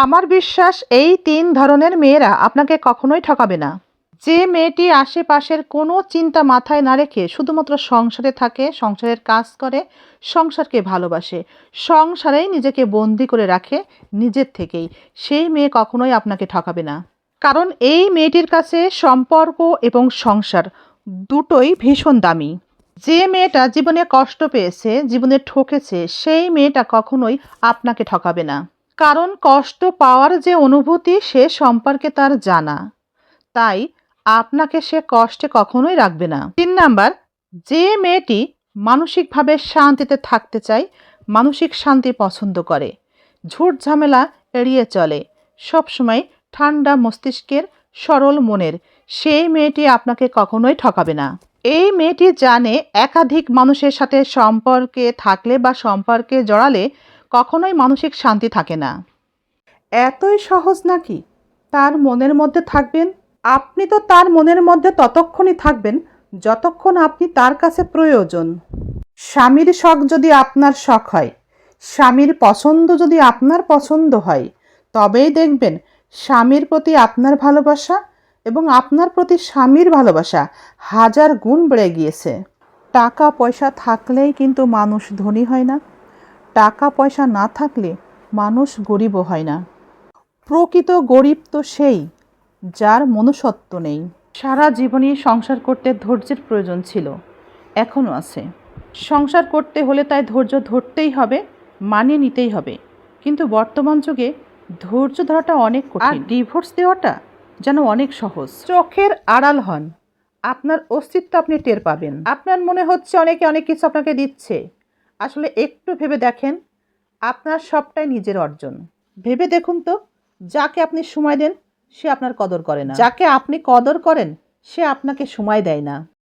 আমার বিশ্বাস, এই তিন ধরনের মেয়েরা আপনাকে কখনোই ঠকাবে না। যে মেয়েটি আশেপাশের কোনো চিন্তা মাথায় না রেখে শুধুমাত্র সংসারে থাকে, সংসারের কাজ করে, সংসারকে ভালোবাসে, সংসারেই নিজেকে বন্দি করে রাখে নিজের থেকেই, সেই মেয়ে কখনোই আপনাকে ঠকাবে না। কারণ এই মেয়েটির কাছে সম্পর্ক এবং সংসার দুটোই ভীষণ দামি। যে মেয়েটা জীবনে কষ্ট পেয়েছে, জীবনে ঠকেছে, সেই মেয়েটা কখনোই আপনাকে ঠকাবে না। কারণ কষ্ট পাওয়ার যে অনুভূতি সে সম্পর্কে তার জানা। তাই আপনাকে সে কষ্টে কখনোই রাখবে না। তিন নাম্বার, যে মেয়েটি মানসিকভাবে শান্তিতে থাকতে চায়, মানসিক শান্তি পছন্দ করে। ঝুট ঝামেলা এড়িয়ে চলে। সবসময় ঠান্ডা মস্তিষ্কের সরল মনের সেই মেয়েটি আপনাকে কখনোই ঠকাবে না। এই মেয়েটি জানে একাধিক মানুষের সাথে সম্পর্কে থাকলে বা সম্পর্কে জড়ালে কখনোই মানসিক শান্তি থাকে না। এতই সহজ নাকি? তার মনের মধ্যে থাকবেন? আপনি তো তার মনের মধ্যে ততক্ষণই থাকবেন যতক্ষণ আপনি তার কাছে প্রয়োজন। স্বামীর শখ যদি আপনার শখ হয়, স্বামীর পছন্দ যদি আপনার পছন্দ হয়, তবেই দেখবেন স্বামীর প্রতি আপনার ভালোবাসা এবং আপনার প্রতি স্বামীর ভালোবাসা হাজার গুণ বেড়ে গিয়েছে। টাকা পয়সা থাকলেই কিন্তু মানুষ ধনী হয় না। টাকা পয়সা না থাকলে মানুষ গরিবও হয় না। প্রকৃত গরিব তো সেই, যার মনুষ্যত্ব নেই। সারা জীবনই সংসার করতে ধৈর্যের প্রয়োজন ছিল, এখনও আছে। সংসার করতে হলে তাই ধৈর্য ধরতেই হবে, মানিয়ে নিতেই হবে। কিন্তু বর্তমান যুগে ধৈর্য ধরাটা অনেক কঠিন। ডিভোর্স দেওয়াটা যেন অনেক সহজ। চোখের আড়াল হন। আপনার অস্তিত্ব আপনি টের পাবেন। আপনার মনে হচ্ছে অনেকে অনেক কিছু আপনাকে দিচ্ছে। আসলে একটু ভেবে দেখেন, আপনার সবটাই নিজের অর্জন। ভেবে দেখুন তো, যাকে আপনি সময় দেন, সে আপনার কদর করে না। যাকে আপনি কদর করেন, সে আপনাকে সময় দেয় না।